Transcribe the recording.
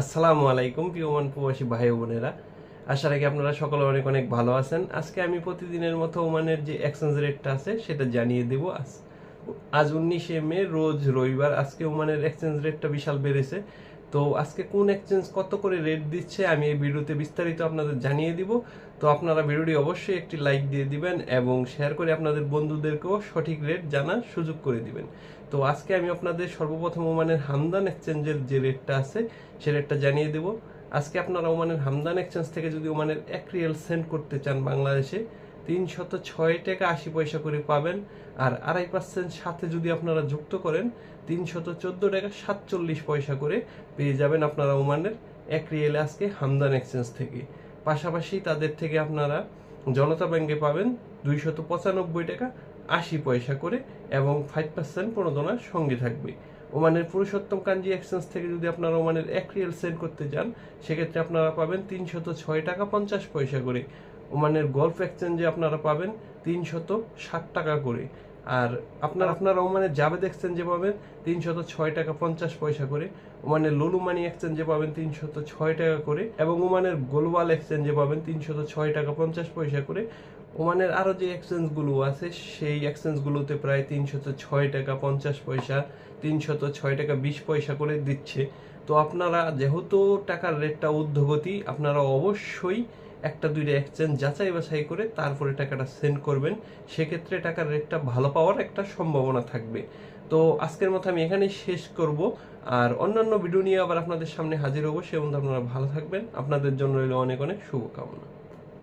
আসসালামু আলাইকুম, প্রিয় ওমান প্রবাসী ভাই বোনেরা। আশা রাখি আপনারা সকলে অনেক অনেক ভালো আছেন। আজকে আমি প্রতিদিনের মতো ওমানের যে এক্সচেঞ্জ রেটটা আছে, সেটা জানিয়ে দেব আজ। আজ উনিশে মে, রোজ রবিবার। আজকে ওমানের এক্সচেঞ্জ রেটটা বিশাল বেড়েছে। তো আজকে কোন এক্সচেঞ্জ কত করে রেট দিচ্ছে আমি এই ভিডিওতে বিস্তারিত আপনাদের জানিয়ে দিব। তো আপনারা ভিডিওটি অবশ্যই একটি লাইক দিয়ে দিবেন এবং শেয়ার করে আপনাদের বন্ধুদেরকেও সঠিক রেট জানার সুযোগ করে দিবেন। তো আজকে আমি আপনাদের সর্বপ্রথম ওমানের হামদান এক্সচেঞ্জের যে রেটটা আছে, সে রেটটা জানিয়ে দেব। আজকে আপনারা ওমানের হামদান এক্সচেঞ্জ থেকে যদি ওমানের এক রিয়েল সেন্ড করতে চান বাংলাদেশে তিনশত ছয় টাকা আশি পয়সা করে পাবেন। আর আড়াই পার্সেন্ট সাথে যদি আপনারা যুক্ত করেন, তিনশত চোদ্দ টাকা সাতচল্লিশ পয়সা করে পেয়ে যাবেন আপনারা ওমানের এক রিয়েলে আজকে হামদান এক্সচেঞ্জ থেকে। পাশাপাশি তাদের থেকে আপনারা জনতা ব্যাংকে পাবেন দুইশত পঁচানব্বই টাকা আশি পয়সা করে এবং ফাইভ পার্সেন্ট প্রণোদনার সঙ্গে থাকবে। ওমানের পুরুষোত্তম কাঞ্জি এক্সচেঞ্জ থেকে যদি আপনারা ওমানের এক রিয়েল সেন্ড করতে যান, সেক্ষেত্রে আপনারা পাবেন তিনশত ছয় টাকা পঞ্চাশ পয়সা করে। ওমানের গল্ফ এক্সচেঞ্জে আপনারা পাবেন তিনশত ষাট টাকা করে। আর আপনার, আপনারা ওমানের জাবেদ এক্সচেঞ্জে পাবেন তিনশত ছয় টাকা পঞ্চাশ পয়সা করে। ওমানের লুলু মানি এক্সচেঞ্জে পাবেন তিনশত ছয় টাকা করে এবং ওমানের গোলওয়াল এক্সচেঞ্জে পাবেন তিনশত ছয় টাকা পঞ্চাশ পয়সা করে। ওমানের আরও যে এক্সচেঞ্জগুলো আছে, সেই এক্সচেঞ্জগুলোতে প্রায় তিনশত ছয় টাকা পঞ্চাশ পয়সা, তিনশত ছয় টাকা বিশ পয়সা করে দিচ্ছে। তো আপনারা যেহেতু টাকার রেটটা ঊর্ধ্বগতি, আপনারা অবশ্যই একটা দুইটা এক্সচেঞ্জ যাচাই বাছাই করে তারপরে টাকাটা সেন্ড করবেন। সেক্ষেত্রে টাকার রেটটা ভালো পাওয়ার একটা সম্ভাবনা থাকবে। তো আজকের মতো আমি এখানেই শেষ করব। আর অন্যান্য ভিডিও নিয়ে আবার আপনাদের সামনে হাজির হব। সে আপনারা ভালো থাকবেন। আপনাদের জন্য রইল অনেক অনেক শুভকামনা।